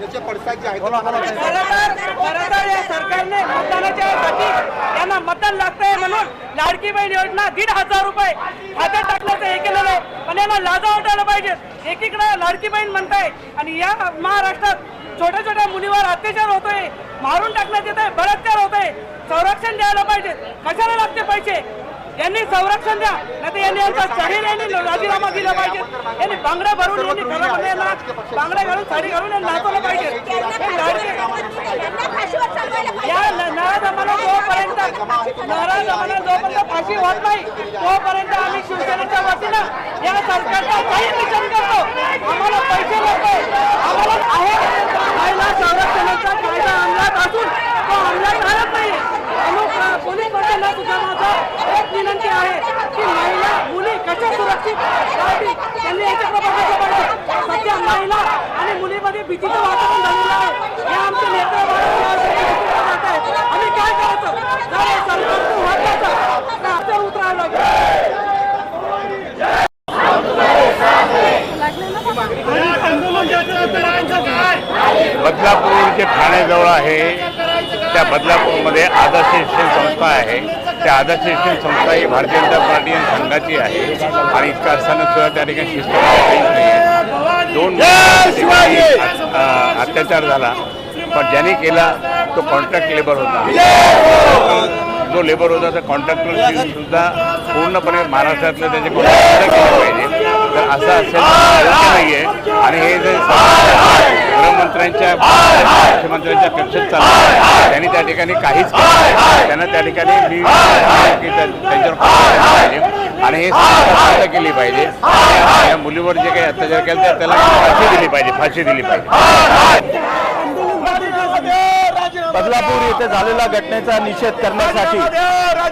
याचे पडसाद जे आहेत या सरकारने मतदानाच्या साठी मतदान लागतंय म्हणून लाडकी बहीण योजना दीड हजार रुपये खात्यात टाकण्याचं हे केलेलं आहे. पण यांना लाजा वाटायला पाहिजे एकीकडे लाडकी बहीण म्हणताय आणि या महाराष्ट्रात छोट्या छोट्या मुलीवर अत्याचार होतोय मारून टाकण्यात येत आहे बलात्कार होतोय. संरक्षण द्यायला पाहिजे कशाला लागते पैसे? यांनी संरक्षण द्या. नाही यांनी यांचा शरीर यांनी राजीनामा दिला पाहिजे. यांनी बांगड्या भरून यांनी घरामध्ये बांगड्या घालून साडी घालून यांना नाचवलं पाहिजे. या नळा जमाना जोपर्यंत नळा जमाना जोपर्यंत फाशी होत नाही तोपर्यंत आम्ही शिवसेनेच्या वतीनं या सरकारचा काही निषेध करतो. आम्हाला पैसे नको आम्हाला आहे महिला संरक्षणाचा कायदा अंमलात असून तो अंमलात आणत नाही म्हणून अ, पोलीस प्रशासनाला सुद्धा माझं एक विनंती आहे की महिला मुली कशा त्यांनी सध्या महिला आणि मुलीमध्ये भीतीचं वातावरण झालेलं आहे. हे आमचे नेते आम्ही काय करायचं? लागेल. बदलापूर जे ठाण्याजवळ आहे. त्या बदलापूरमध्ये आदर्श शिक्षण संस्था आहे. त्या आदर्श शिक्षण संस्था ही भारतीय जनता पार्टी आणि संघाची आहे. आणि इतका असताना सुद्धा त्या ठिकाणी शिस्त काहीच नाही आहे दोन अत्याचार झाला. पण ज्याने केला तो कॉन्ट्रॅक्ट लेबर होता. जो लेबर होता त्या कॉन्ट्रॅक्टर सुद्धा पूर्णपणे महाराष्ट्रातलं त्याचे कॉन्ट्रॅक्ट केलं पाहिजे. तर असं असेल नाही आहे आणि हे जे गृहमंत्र्यांच्या मुख्यमंत्र्यांच्या कक्षेत चाललं आहे, त्यांनी त्या ठिकाणी काहीच. त्यांना त्या ठिकाणी मी त्यांच्यावर आणि हे केली पाहिजे. आणि या मुलीवर जे काही अत्याचार केला त्या- त्याला फाशी दिली पाहिजे फाशी दिली पाहिजे. बदलापूर येथे झालेल्या घटनेचा निषेध करण्यासाठी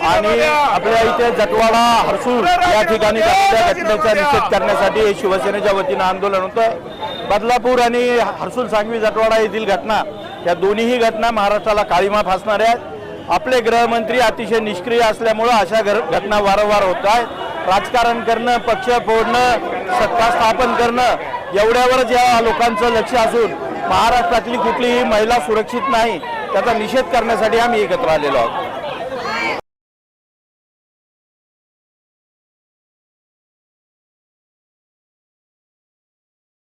आणि आपल्या इथे जटवाडा हरसूळ या ठिकाणी झालेल्या घटनेचा निषेध करण्यासाठी हे शिवसेनेच्या वतीनं आंदोलन होतं. बदलापूर आणि हरसूल सांगवी जटवाडा येथील घटना या दोन्हीही घटना महाराष्ट्राला काळीमा फासणाऱ्या आहेत. आपले गृहमंत्री अतिशय निष्क्रिय असल्यामुळं अशा घर- घटना वारंवार होत आहेत राजकारण करणं पक्ष फोडणं सत्ता स्थापन करणं एवढ्यावरच या लोकांचं लक्ष असून महाराष्ट्रातली कुठलीही महिला सुरक्षित नाही त्याचा निषेध करण्यासाठी आम्ही एकत्र आलेलो आहोत.